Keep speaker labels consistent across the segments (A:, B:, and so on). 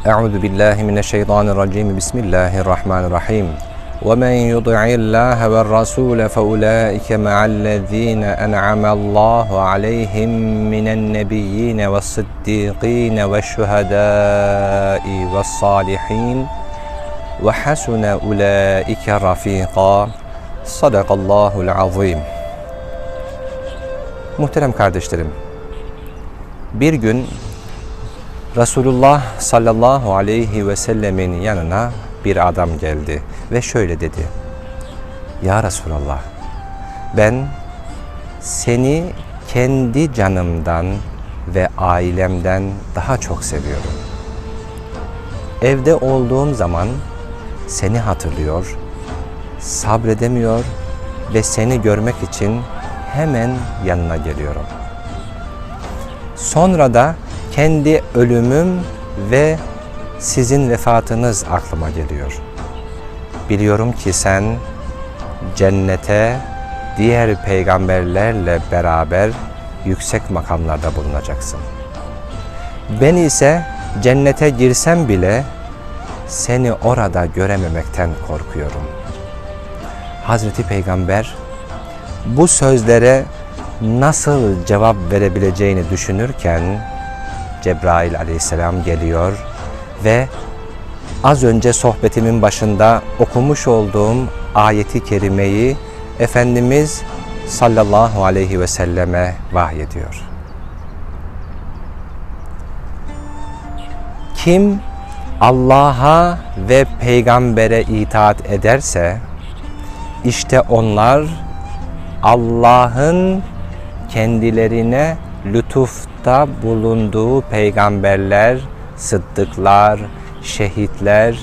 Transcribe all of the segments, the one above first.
A: أعوذ بالله من الشيطان الرجيم. بسم الله الرحمن الرحيم. ومن يطع الله والرسول فأولئك مع الذين أنعم الله عليهم من النبيين والصديقين والشهداء والصالحين. وحسن أولئك رفيقا. صدق الله العظيم. Muhterem kardeşlerim, bir gün Resulullah sallallahu aleyhi ve sellemin yanına bir adam geldi ve şöyle dedi. Ya Resulallah ben seni kendi canımdan ve ailemden daha çok seviyorum. Evde olduğum zaman seni hatırlıyor, sabredemiyor ve seni görmek için hemen yanına geliyorum. Sonra da kendi ölümüm ve sizin vefatınız aklıma geliyor. Biliyorum ki sen cennete diğer peygamberlerle beraber yüksek makamlarda bulunacaksın. Ben ise cennete girsem bile seni orada görememekten korkuyorum. Hazreti Peygamber bu sözlere nasıl cevap verebileceğini düşünürken Cebrail aleyhisselam geliyor ve az önce sohbetimin başında okumuş olduğum ayeti kerimeyi Efendimiz sallallahu aleyhi ve selleme vahyediyor. Kim Allah'a ve peygambere itaat ederse işte onlar Allah'ın kendilerine lütufta bulunduğu peygamberler, sıddıklar, şehitler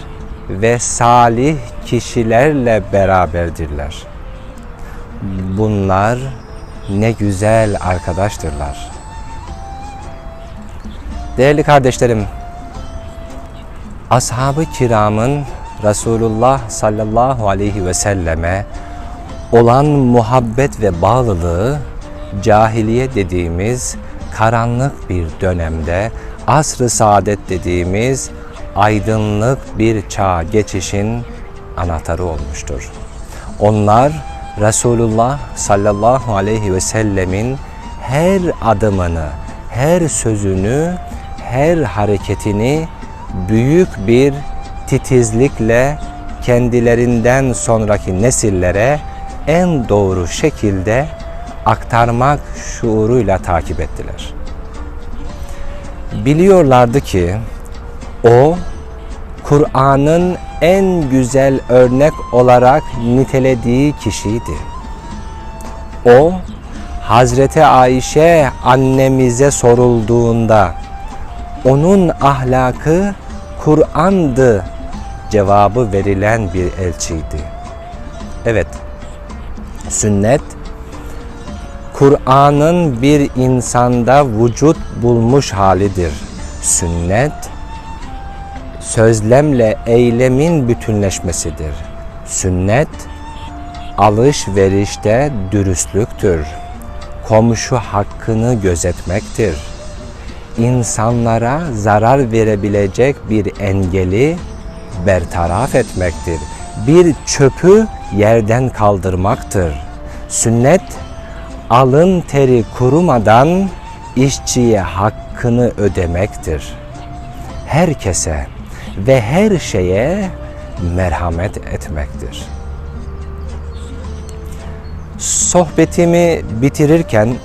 A: ve salih kişilerle beraberdirler. Bunlar ne güzel arkadaştırlar. Değerli kardeşlerim, ashab-ı kiramın Resulullah sallallahu aleyhi ve selleme olan muhabbet ve bağlılığı cahiliye dediğimiz karanlık bir dönemde asr-ı saadet dediğimiz aydınlık bir çağ geçişin anahtarı olmuştur. Onlar Resulullah sallallahu aleyhi ve sellemin her adımını, her sözünü, her hareketini büyük bir titizlikle kendilerinden sonraki nesillere en doğru şekilde aktarmak şuuruyla takip ettiler. Biliyorlardı ki o Kur'an'ın en güzel örnek olarak nitelediği kişiydi. O Hazreti Ayşe annemize sorulduğunda onun ahlakı Kur'an'dı cevabı verilen bir elçiydi. Evet, sünnet Kur'an'ın bir insanda vücut bulmuş halidir. Sünnet sözlemle eylemin bütünleşmesidir. Sünnet alışverişte dürüstlüktür. Komşu hakkını gözetmektir. İnsanlara zarar verebilecek bir engeli bertaraf etmektir. Bir çöpü yerden kaldırmaktır. Sünnet alın teri kurumadan işçiye hakkını ödemektir. Herkese ve her şeye merhamet etmektir. Sohbetimi bitirirken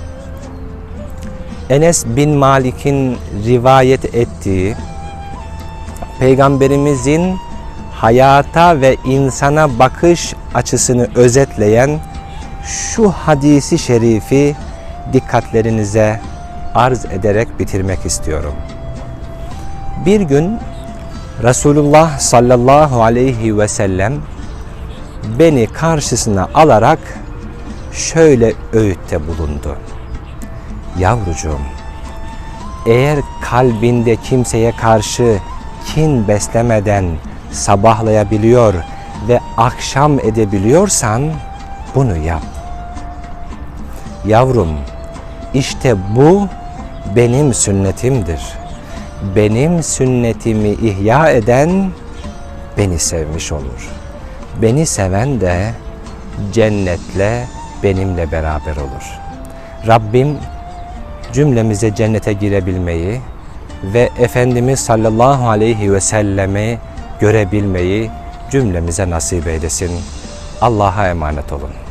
A: Enes bin Malik'in rivayet ettiği Peygamberimizin hayata ve insana bakış açısını özetleyen şu hadisi şerifi dikkatlerinize arz ederek bitirmek istiyorum. Bir gün Resulullah sallallahu aleyhi ve sellem beni karşısına alarak şöyle öğütte bulundu. Yavrucuğum, eğer kalbinde kimseye karşı kin beslemeden sabahlayabiliyor ve akşam edebiliyorsan bunu yap. Yavrum, işte bu benim sünnetimdir. benim sünnetimi ihya eden beni sevmiş olur. Beni seven de cennetle benimle beraber olur. Rabbim cümlemize cennete girebilmeyi ve Efendimiz sallallahu aleyhi ve sellemi görebilmeyi cümlemize nasip eylesin. Allah'a emanet olun.